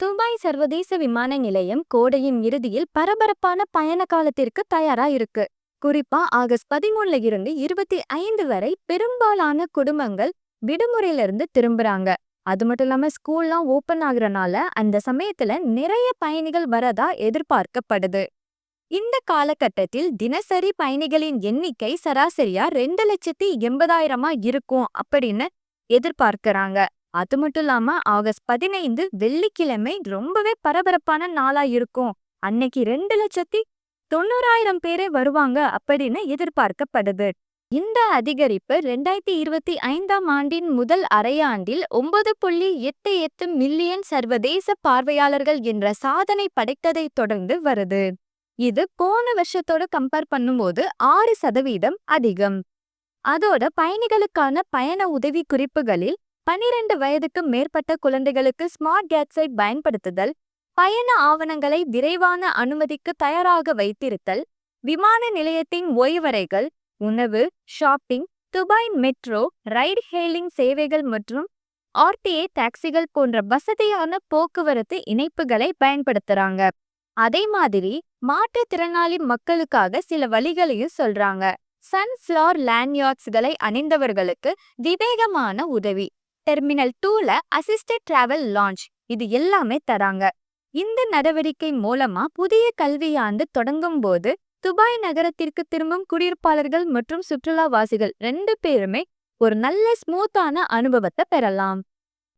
Dubai சர்வதேச விமான நிலையம் கோடையின் இறுதியில் பரபரப்பான பயண காலத்திற்கு தயாரா இருக்கு. குறிப்பா ஆகஸ்ட் பதிமூணுல இருந்து இருபத்தி ஐந்து வரை பெரும்பாலான குடும்பங்கள் விடுமுறையில இருந்து திரும்புறாங்க. அது மட்டும் இல்லாம ஸ்கூல்லாம் ஓபன் ஆகுறனால அந்த சமயத்துல நிறைய பயணிகள் வரதா எதிர்பார்க்கப்படுது. இந்த காலகட்டத்தில் தினசரி பயணிகளின் எண்ணிக்கை சராசரியா ரெண்டு லட்சத்தி எண்பதாயிரமா இருக்கும் அப்படின்னு எதிர்பார்க்கறாங்க. அது மட்டும் இல்லாம ஆகஸ்ட் பதினைந்து வெள்ளிக்கிழமை ரொம்பவே பரபரப்பான நாளா இருக்கும். அன்னைக்கு ரெண்டு லட்சத்தி தொண்ணூறாயிரம் பேரே வருவாங்க அப்படின்னு எதிர்பார்க்கப்படுது. இந்த அதிகரிப்பு ரெண்டாயிரத்தி இருபத்தி ஐந்தாம் ஆண்டின் முதல் அரையாண்டில் ஒன்பது புள்ளி எட்டு எட்டு மில்லியன் சர்வதேச பார்வையாளர்கள் என்ற சாதனை படைத்ததைத் தொடர்ந்து வருது. இது போன வருஷத்தோட கம்பேர் பண்ணும்போது ஆறு சதவீதம் அதிகம். அதோட பயணிகளுக்கான பயண உதவி குறிப்புகளில் பனிரெண்டு வயதுக்கு மேற்பட்ட குழந்தைகளுக்கு ஸ்மார்ட் கேட்ஸை பயன்படுத்துதல் பயண ஆவணங்களை விரைவான அனுமதிக்கு தயாராக வைத்திருத்தல் விமான நிலையத்தின் ஓய்வறைகள் உணவு shopping Dubai metro ride hailing சேவைகள் மற்றும் ஆர்டிஏ டாக்ஸிகள் போன்ற வசதியான போக்குவரத்து இணைப்புகளை பயன்படுத்துறாங்க. அதே மாதிரி மாற்றுத்திறனாளி மக்களுக்காக சில வழிகளையும் சொல்றாங்க. சன்ஃப்ளவர் லேண்ட்யார்ட்ஸ்களை அணிந்தவர்களுக்கு விவேகமான உதவி. டெர்மினல் டூல அசிஸ்டட் டிராவல் லான்ச். இது எல்லாமே தராங்க. இந்த நடவடிக்கை மூலமா புதிய கல்வியாண்டு தொடங்கும் போது துபாய் நகரத்திற்கு திரும்பும் குடியிருப்பாளர்கள் மற்றும் சுற்றுலாவாசிகள் ரெண்டு பேருமே ஒரு நல்ல ஸ்மூத்தான அனுபவத்தை பெறலாம்.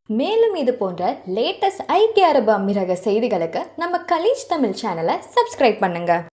மேலும் இது போன்ற லேட்டஸ்ட் ஐக்கிய அரபு அமீரக செய்திகளுக்கு நம்ம கலீஜ் தமிழ் சேனலை சப்ஸ்கிரைப் பண்ணுங்க.